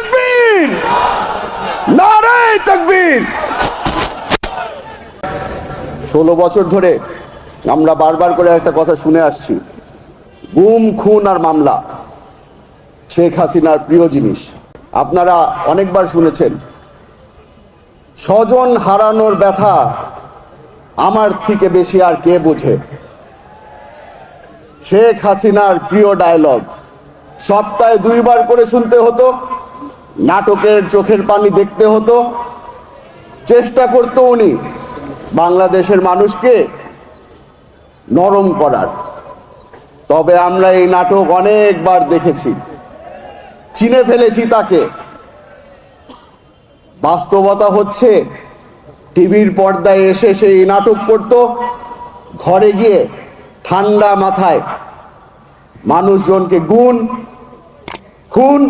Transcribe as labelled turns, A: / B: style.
A: তকবীর। নারে তকবীর। ষোলো বছর ধরে আমরা বারবার করে একটা কথা শুনে আসছি। গুম, খুন আর মামলা, শেখ হাসিনার প্রিয় জিনিস। আপনারা অনেকবার শুনেছেন, স্বজন হারানোর ব্যথা আমার থেকে বেশি আর কে বোঝে? শেখ হাসিনার প্রিয় ডায়লগ সপ্তাহে দুইবার করে শুনতে হতো নাটকের চোখের পানি দেখতে হতো, চেষ্টা করতো উনি বাংলাদেশের মানুষকে নরম করার। তবে আমরা এই নাটক অনেকবার দেখেছি, চিনে ফেলেছি তাকে। বাস্তবতা হচ্ছে, টিভির পর্দায় এসে সেই নাটক করত, ঘরে গিয়ে ঠান্ডা মাথায় মানুষজনকে গুণ, খুন